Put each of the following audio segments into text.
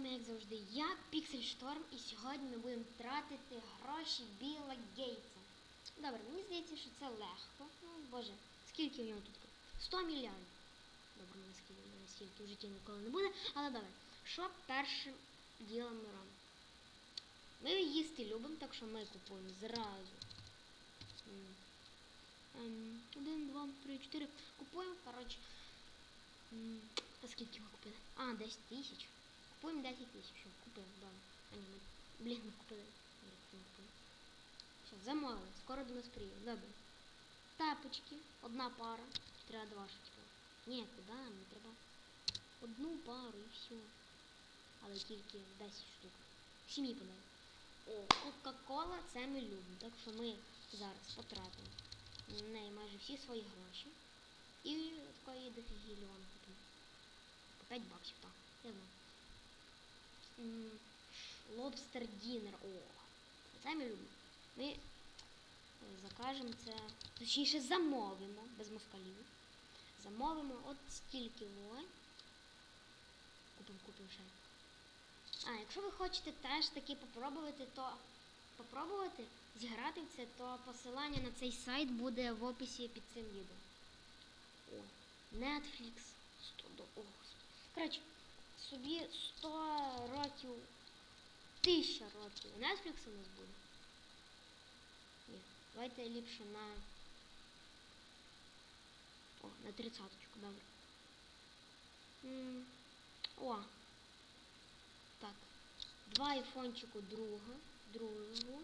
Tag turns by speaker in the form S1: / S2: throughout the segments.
S1: вами, як завжди, я Піксель Шторм, і сьогодні ми будемо тратити гроші Біла Гейтса. Добре, мені здається, що це легко. Ну, боже, скільки в нього тут? 100 мільярдів. Добре, мені скільки мене стільки в житті ніколи не буде. Але добре, що першим ділом ми робимо? Ми їсти любимо, так що ми купуємо зразу. Ем, Один, два, три, чотири. Купуємо, коротше. Та скільки ми купили? А, 10 тисяч. Купуємо 10 тисяч. Все, купили, добре. А ні, ми, блін, ми купили. Ні, не. Все, замовили. Скоро до нас приїде. Добре. Тапочки, одна пара. Треба два штуки. Ні, куди? Мені треба одну пару і все. Але тільки 10 штук. Сім'ї подай. О, Кока-Кола це ми любимо. Так що ми зараз потратимо на неї майже всі свої гроші. І такої дофігільон купимо. По 5 баксів, так. Я знаю. Лобстер Дінер. О, це ми любимо. Ми е, закажемо це, точніше замовимо без москалів. Замовимо от стільки во. Купимо, купимо ще. А, якщо ви хочете теж таки попробувати, то попробувати зіграти в це, то посилання на цей сайт буде в описі під цим відео. О, Netflix 100 до. Коротше, собі 100 років, 1000 років. Netflix у нас буде. Ні, давайте ліпше на. О, на 30 добре. М, О. Так. Два айфончику друга, другу.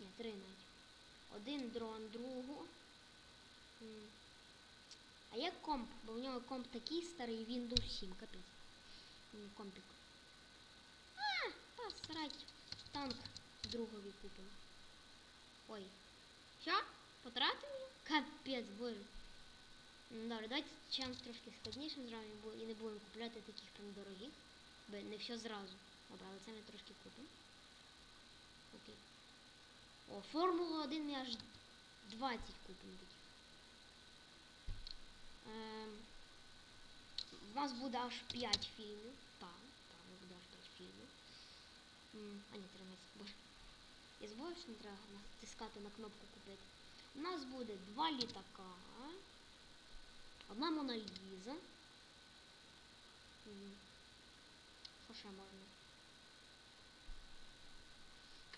S1: Ні, три навіть. Один дрон другу. М. А як комп? Бо в нього комп такий старий, Windows 7, капець. М, Компік. А, та срать. Танк другові купив. Ой. Що? Потратив? Капець, боже. М, Добре, давайте чимось трошки складніше зробимо і не будемо купляти таких прям дорогих. Бо не все зразу. Добре, але це ми трошки купимо. Окей. О, Формула 1 ми аж 20 купимо таких. Ем, у нас буде аж 5 фільмів. Так, так, у буде аж 5 фільмів. А ні, 13, боже. Я забув, що не треба натискати на кнопку купити. У нас буде два літака. Одна Моноліза. М, Що ще можна?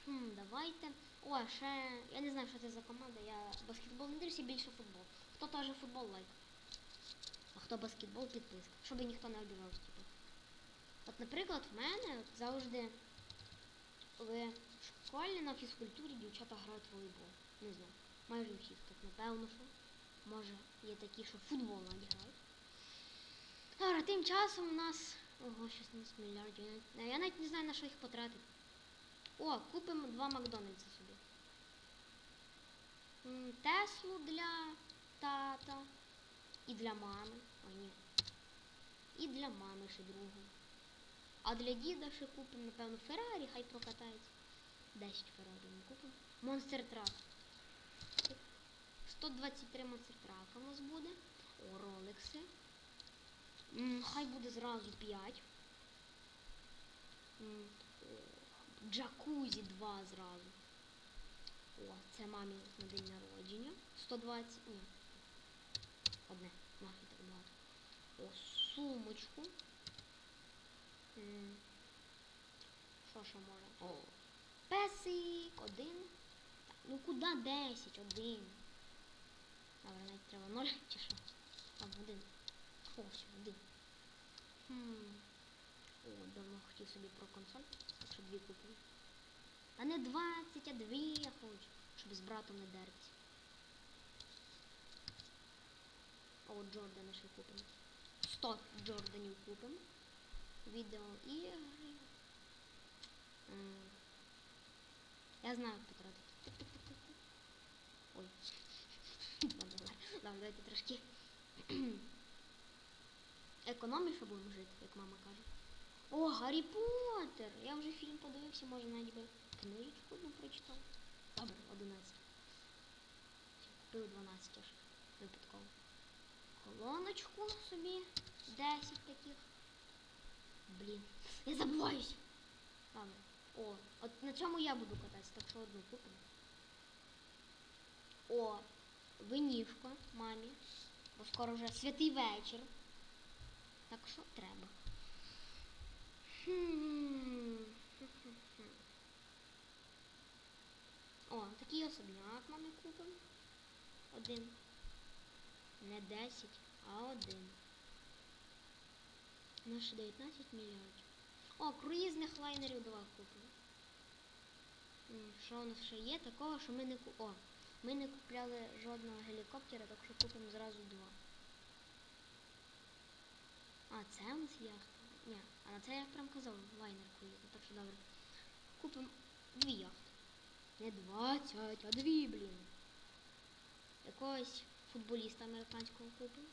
S1: Хм, давайте. О, ще. Я не знаю, що це за команда. Я баскетбол не дивлюся, більше футбол. Хто теж футбол лайк. А хто баскетбол підписка. Щоб ніхто не обіжався, типу. От, наприклад, в мене завжди в школі на фізкультурі дівчата грають в волейбол. Не знаю. Майже всі так напевно, що. Може, є такі, що футбол грають. Добре, тим часом у нас. Ого, 16 мільярдів. Я навіть- не знаю, на що їх потратити. О, купимо два Макдональдса собі. Теслу для тата. І для мами. Ой, ні. І для мами ще другу. А для діда ще купимо, напевно, Феррарі, хай прокатається. 10 Феррарі ми купимо. Монстер трак. 123 монстер трака у нас буде. О, ролекси. Хай буде зразу 5. Джакузі 2 зразу. О, це мамі на день народження. 120. Ні. Одне. Так багато. О, сумочку. Що ще може? О. Песик. Один. Ну куди 10? Один. Добре, навіть треба 0 чи що? Там один. О, все, один. Хм. О, давно хотів собі про консоль, так дві купив. Та не 20, а дві я хочу, щоб з братом не дертися. От Джордана ще купимо. 100 Джорданів купимо. Відео ігри. Я знаю, як потратити. Ой. Ладно, давайте трошки економніше будемо жити, як мама каже. О, Гаррі Поттер! Я вже фільм подивився, може навіть би книжечку одну прочитав. Добре, 11. Купив 12 аж випадково. Колоночку собі. 10 таких. Блін. Я забуваюсь. Добре. О, от на цьому я буду кататися, так що одну купимо. О, винівка мамі. Бо скоро вже святий вечір. Так що треба. О, такий особняк мамі купимо. Один. Не 10, а один. У ще 19 мільйонів. О, круїзних лайнерів давай купимо. Що у нас ще є? Такого, що ми не ку... О, ми не купляли жодного гелікоптера, так що купимо зразу два. А, це у нас яхта. Ні, а на це я прям казав, лайнер круїзний, так що добре. Купимо дві яхти. Не 20, а дві, блін. Якогось футболіста американського купимо.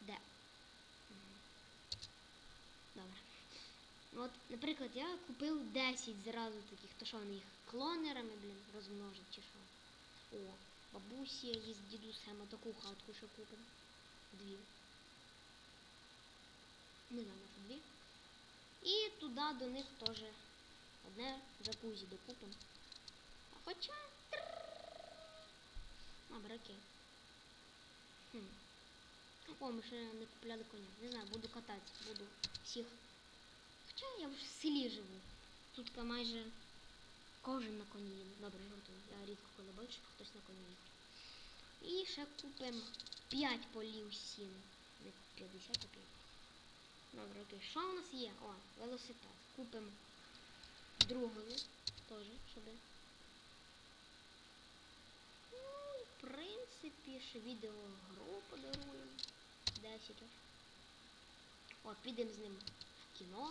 S1: Де? Добре. Ну, От, наприклад, я купив 10 зразу таких, то що вони їх клонерами, блін, розмножить чи що. О, бабусі є з дідусем, таку хатку ще купимо. Дві. Не знаю, на що дві. І туди до них теж одне джакузі докупимо. А хоча. Добре, окей. Хм. О, ми ще не купляли коня. Не знаю, буду кататися, буду всіх. Хоча я вже в селі живу. Тут майже кожен на коні їде. Добре, жартую. Я рідко коли бачу, хтось на коні їздить. І ще купимо 5 полів сіну. Не 50, а 5. Добре, окей. Що у нас є? О, велосипед. Купимо другої теж, щоб. Ну, і в принципі, ще відеогру подаруємо. 10 аж. О, підемо з ним в кіно.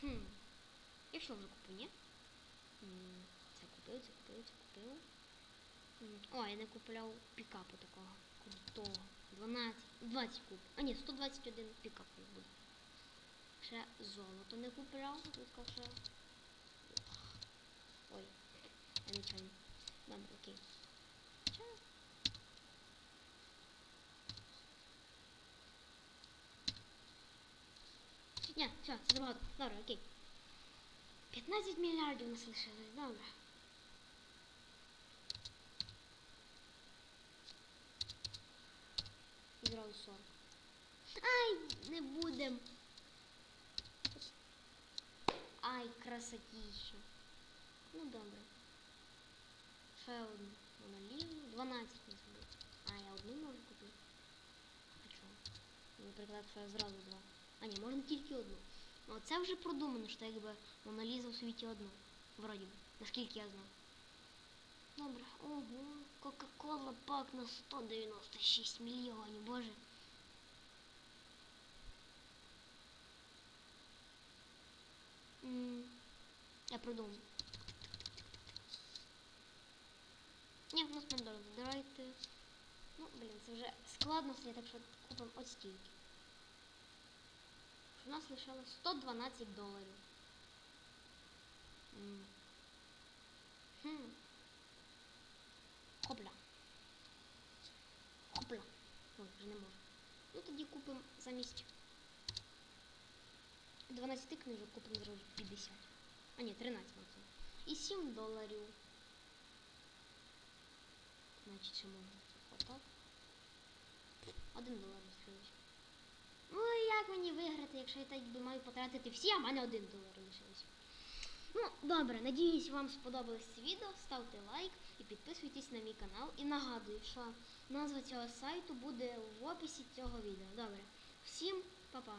S1: Хм. Я що вже купив, ні? Це купив, це купив, це купив. О, я не купляв пікапу такого крутого. 12, 20 куп. А ні, 121 пікап буде. Ще золото не купляв. Тут ще. Ой, нечайно. Добре, окей. Ще. Ні, все, забагато. Добре, окей. 15 мільярдів нас лишилось, добре. Зразу 40. Ай, не будем. Ай, красотіще. Ну добре. Ще одну. Моналізу. 12 не забув. А, я одну можу купити. А чого? Наприклад, що я зразу два. А ні, можна тільки одну. Ну, це вже продумано, що якби Моналіза в світі одна. Вроді би, наскільки я знав. Добре. Ого, Кока-Кола пак на 196 мільйонів, боже. М, Я продумав. У. Давайте. Ну, блін, це вже складно все, так що купимо от стільки. У нас лишилось 112 доларів. Хм. Хопля. Хопля. Ой, вже не можу. Ну тоді купимо замість 12 книжок купимо зразу 50. А ні, 13 максимум. І 7 доларів. Значить, ще можна отак. Один долар лишилось. Ну як мені виграти, якщо я так би маю потратити всі, а в мене один долар лишився. Ну, добре, надіюсь, вам сподобалось це відео. Ставте лайк і підписуйтесь на мій канал. І нагадую, що назва цього сайту буде в описі цього відео. Добре. Всім па-па.